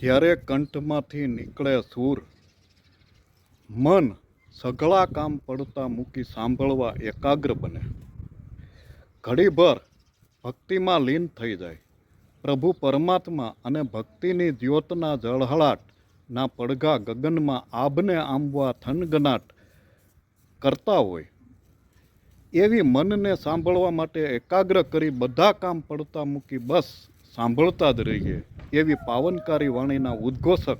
જ્યારે કંઠમાંથી નીકળે સૂર, મન સઘળા કામ પડતા મૂકી સાંભળવા એકાગ્ર બને. ઘડીભર ભક્તિમાં લીન થઈ જાય. પ્રભુ પરમાત્મા અને ભક્તિની જ્યોતના જળહળાટના પડઘા ગગનમાં આભને આંબવા થનગનાટ કરતા હોય. એવી મનને સાંભળવા માટે એકાગ્ર કરી બધા કામ પડતા મૂકી બસ સાંભળતા જ રહીએ. એવી પાવનકારી વાણીના ઉદ્ઘોષક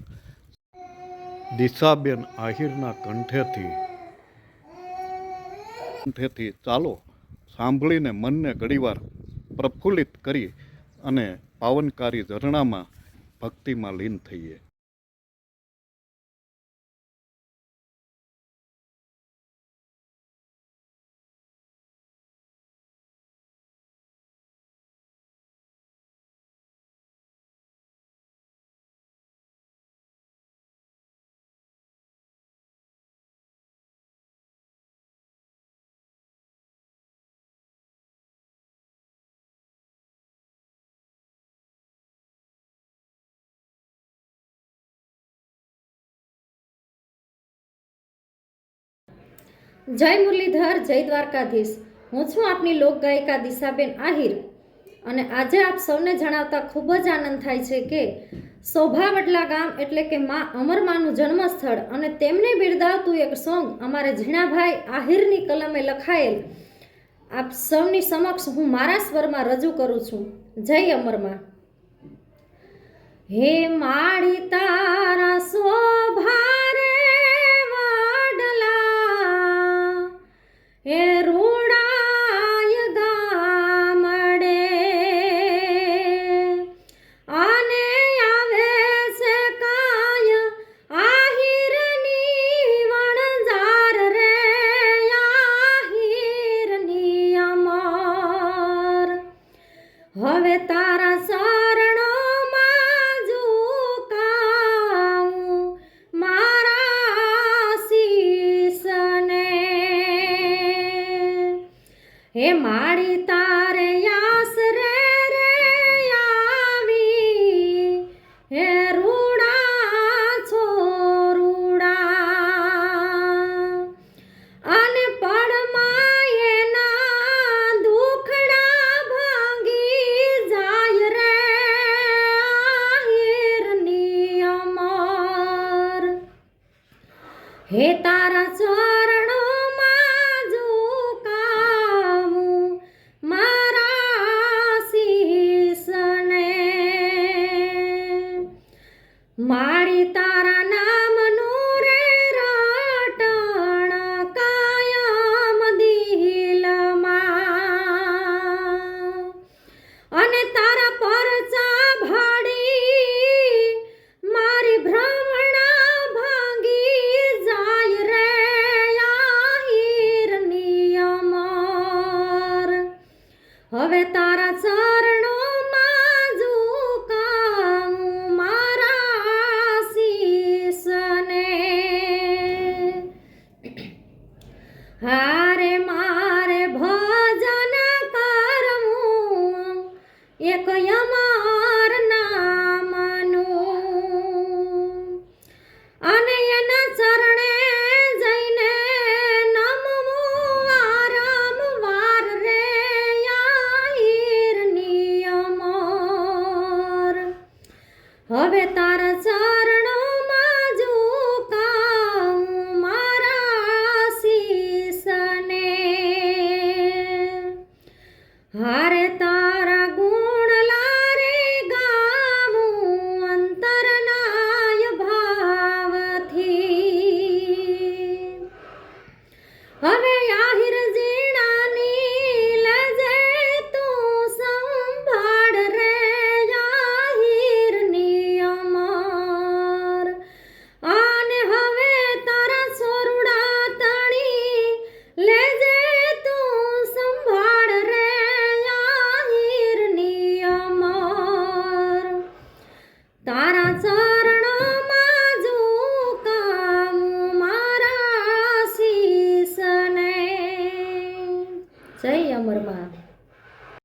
દિશાબેન આહિરના કંઠેથી. કંઠેથી ચાલો સાંભળીને મનને ઘડીવાર પ્રફુલ્લિત કરી અને પાવનકારી ઝરણામાં ભક્તિમાં લીન થઈએ. જય મુરલીધર, જય દ્વારકાધીશ. હું છું આપની લોકગાયિકા દિશાબેન આહિર. અને આજે આપ સૌને જણાવતા ખૂબ જ આનંદ થાય છે કે શોભાવટલા ગામ એટલે કે મા અમરમાનું જન્મસ્થળ અને તેમને બિરદાવતું એક સોંગ અમારે ઝીણાભાઈ આહિરની કલમે લખાયેલ. આપ સૌની સમક્ષ હું મારા સ્વરમાં રજૂ કરું છું. જય અમરમાં. હે માળી તારા શોભારે હવે તારા શરણોમાં ઝુકાવું મારા શીશને હે માળી હે તારા ચરણોમાં હવે તારા ચરણો હારે મારે ભજન કરવું એક યમાર હારે તારા